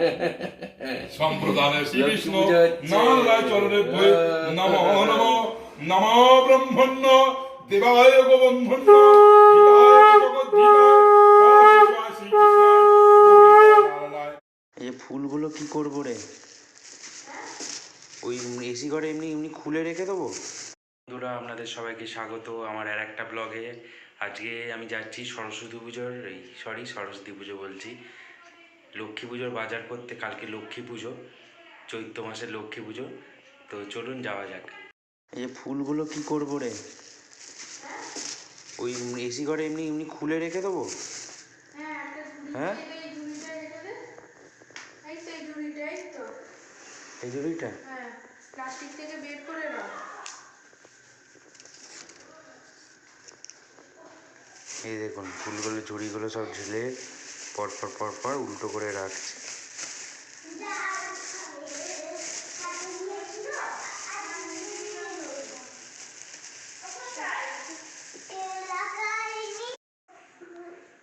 সম্প্রদানের শ্রী লক্ষ্মী বিষ্ণু পূজা নারায় চরণে নম নম নম ব্রহ্মণ্য দেবায় গোবন্ধন্য এই ফুলগুলো কি করব রে? ওই এসি ঘরে এমনি এমনি খুলে রেখে দেবো? বন্ধুরা আপনাদের সবাইকে স্বাগত আমার আর একটা ব্লগে। আজকে আমি যাচ্ছি সরস্বতী পুজোর এই সরি সরস্বতী পুজো বলছি। লক্ষ্মী পুজোর বাজার করতে, কালকে লক্ষ্মী পুজো, চৈত্র মাসের লক্ষ্মী পুজো। তো চলুন যাওয়া যাক। এই যে ফুলগুলো কি করব রে? ওই এসি ঘরে এমনি এমনি খুলে রেখে দেবো? হ্যাঁ? এই জুড়িটা। এই দেখুন, ফুলগুলো, ঝুড়িগুলো সব ঝুলে পর পর পর পর উল্টো করে রাখছে।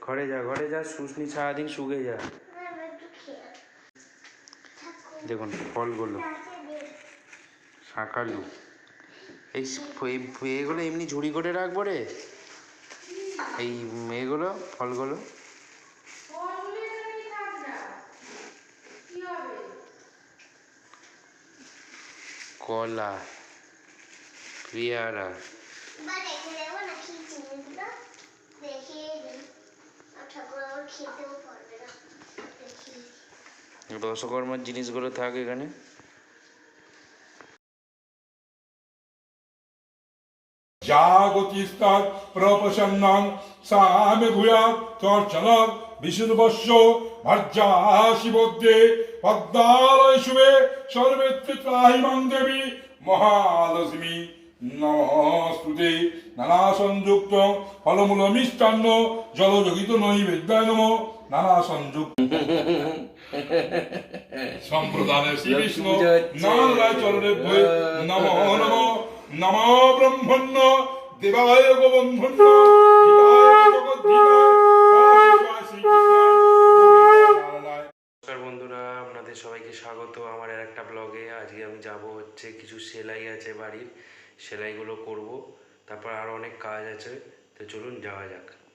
ঘরে যা ঘরে যা শুশনি সারাদিন শুকে যা। দেখুন, ফলগুলো। শাঁকালু এই এগুলো এমনি ঝুড়ি করে রাখব রে? এই এগুলো, ফলগুলো? দেখিয়ে দিই। দশকর্মার জিনিসগুলো থাক এখানে জাগতিস্তাৎ প্রপসন্নাং সামে ভূয়াৎ তর্চনাৎ বিশুর্বস্য ভর্জা শিবদ্রে পদ্মালয় শুভে মহালক্ষ্মী। নমস্তুতে নানা সংযুক্ত ফলমূল মিষ্টান্ন জলযোগিত নানা সংযুক্ত সম্প্রদানের শ্রী বিষ্ণু লক্ষ্মী পূজা হচ্ছে। নারায় চরণে ভয়ে নম নম। নম ব্রহ্মণ্য, দেবায় গোবন্ধন্য আপনাদের সবাইকে স্বাগত। আমার আর একটা ব্লগে আজকে আমি যাব হচ্ছে কিছু সেলাই আছে বাড়ির। সেলাইগুলো করব। তারপর আরও অনেক কাজ আছে। তো চলুন যাওয়া যাক।